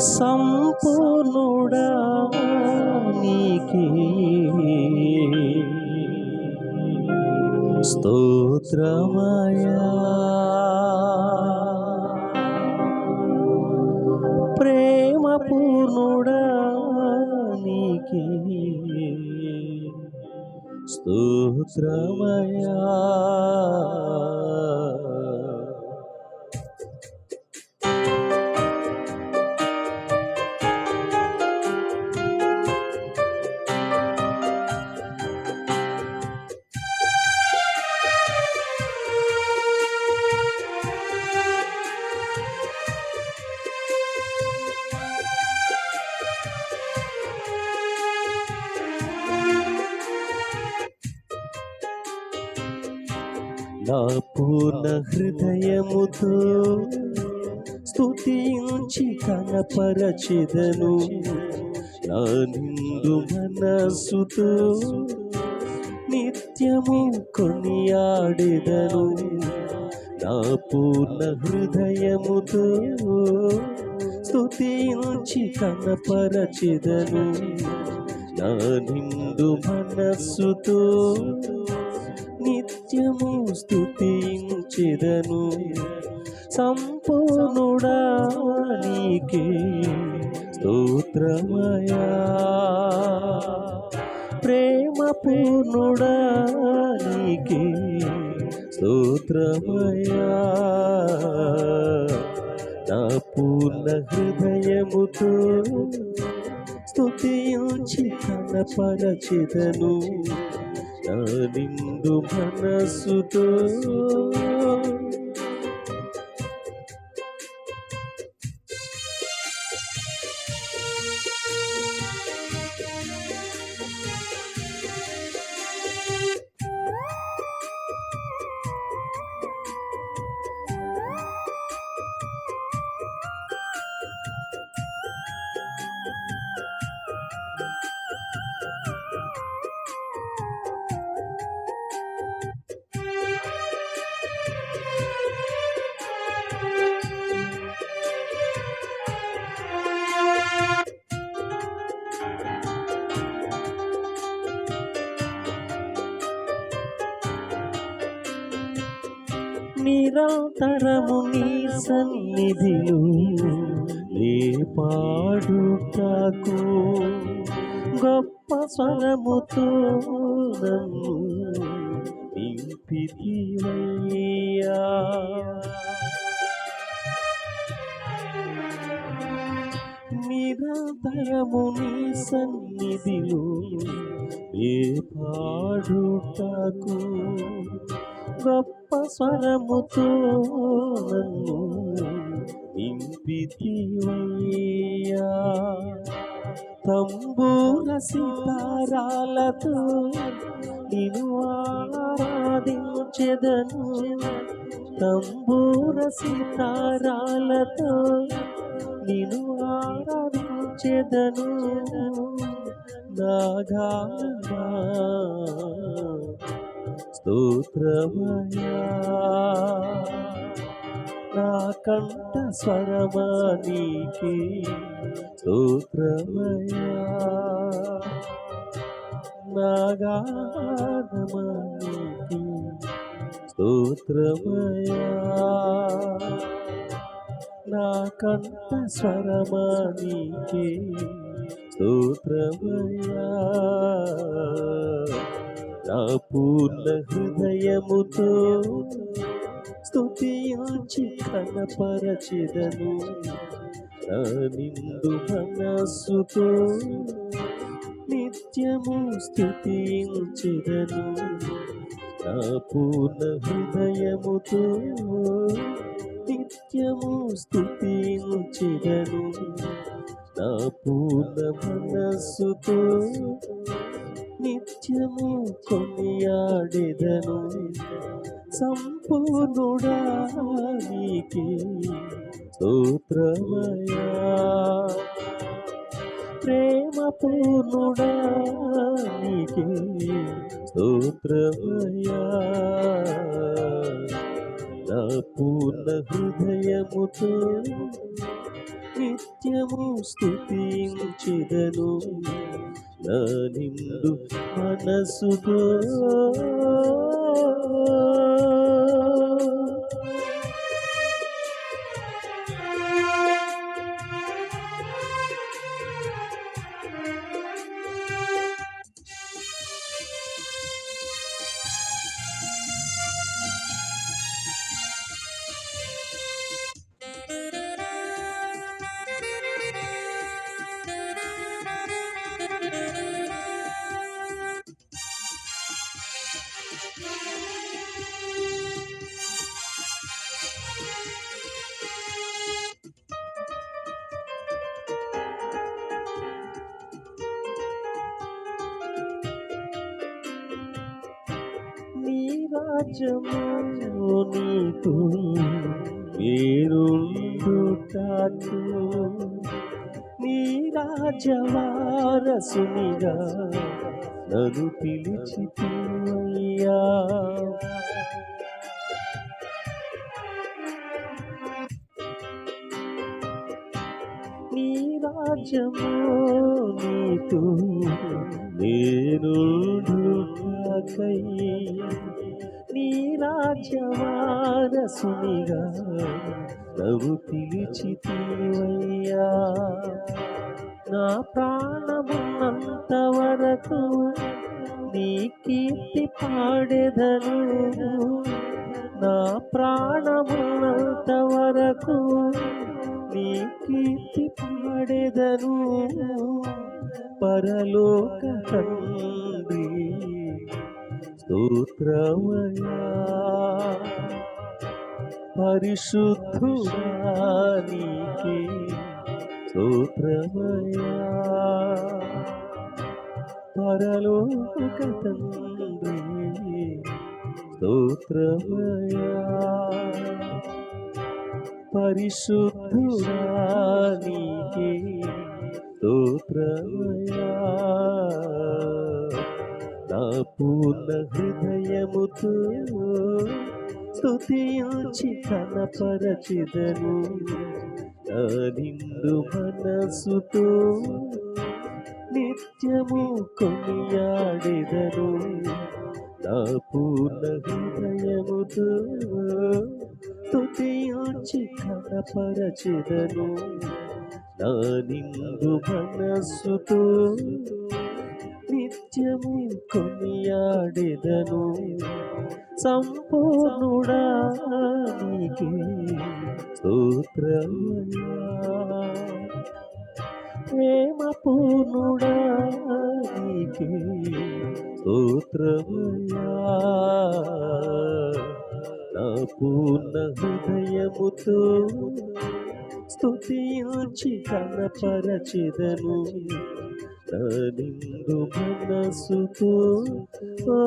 సంపూర్ణుడా నీకే. స్తోత్రమయా ప్రేమ పూర్ణుడా నీకే. స్తోత్రమయా నా పూర్ణ హృదయముతో స్తుతించి కనపరచెదను. నా నిండు మనస్సుతో నిత్యము కొనియాడెదను. నా పూర్ణ హృదయముతో స్తుతించి కనపరచెదను. నా నిండు మనస్సుతో నిత్యము స్తుతించెదను సంపూర్ణుడా నీకే స్తోత్రమయా. ప్రేమ పూర్ణుడా నీకే స్తోత్రమయా. నా పూర్ణ హృదయముతో స్తుతించి కనపరచెదను నా మనసుతో నిరంతరము నీ సన్నిధిలో నీ పాడుటకు గొప్ప స్వరముతో నన్ను నింపితివయ్యా. నిరంతరము నీ సన్నిధిలో ఏ పాడుటకు గొప్ప స్వరముతో నన్ను నింపితివయ్యా. తంబూర సితారాలతో నిను ఆరాధించెదను. తంబూర సితారాలతో నిను ఆరాధించెదను. నాగామా స్తోత్రమయా నా కంఠ స్వరమా నీకే స్తోత్రమయా నా నీకే స్తోత్రమయా నా కంఠ స్వరమా నీకే స్తోత్రమయా నా పూర్ణ హృదయముతో స్తుతించి కనపరచెదను. నా నిండు మనస్సుతో నిత్యము స్తుతించెదను. నా పూర్ణ హృదయముతో నిత్యము స్తుతించెదను. నా పూర్ణ మనస్సుతో నిత్యము కొనియాడెదను సంపూర్ణుడా నీకే స్తోత్రమయా ప్రేమ పూర్ణుడా నీకే స్తోత్రమయా నా పూర్ణ హృదయముతో నిత్యము స్థుతించెదను నా నిండు మనసుతో. రాజ్యము నీకు వేరుండుటాకు నీ రాజవారసునిగా నన్ను పిలిచితివయ్యా. నీ రాజ్యము నీకు కయ్యా నీ రాజ్యవారసునిగా నవ్వు పిలిచితివయ్యా. నా ప్రాణమున్నంత వరకు నీ కీర్తి పాడెదను. నా ప్రాణమున్నంత వరకు నీ కీర్తి పాడెదను. పరలోక తండ్రి స్తోత్రమయా పరిశుద్ధుడా నీకే స్తోత్రమయా పరలోక తండ్రి స్తోత్రమయా పరిశుద్ధుడా స్తోత్రమయా పూర్ణ హృదయముతో స్తుతించి కనపరచిదను. నిందు మనసుతో నిత్యము కొనియాడెదను. నా పూర్ణ హృదయముతో స్తుతించి కనపరచెదను. నా నిండు మనస్సుతో నిత్యము కొనియాడెదను. సంపూర్ణుడా నీకే స్తోత్రమయ్యా ప్రేమ పూర్ణుడా నీకే స్తోత్రమయ్యా నా పూర్ణ హృదయముతో స్తుతించి కనపరచెదను. నిండు మనసుతో. ఓ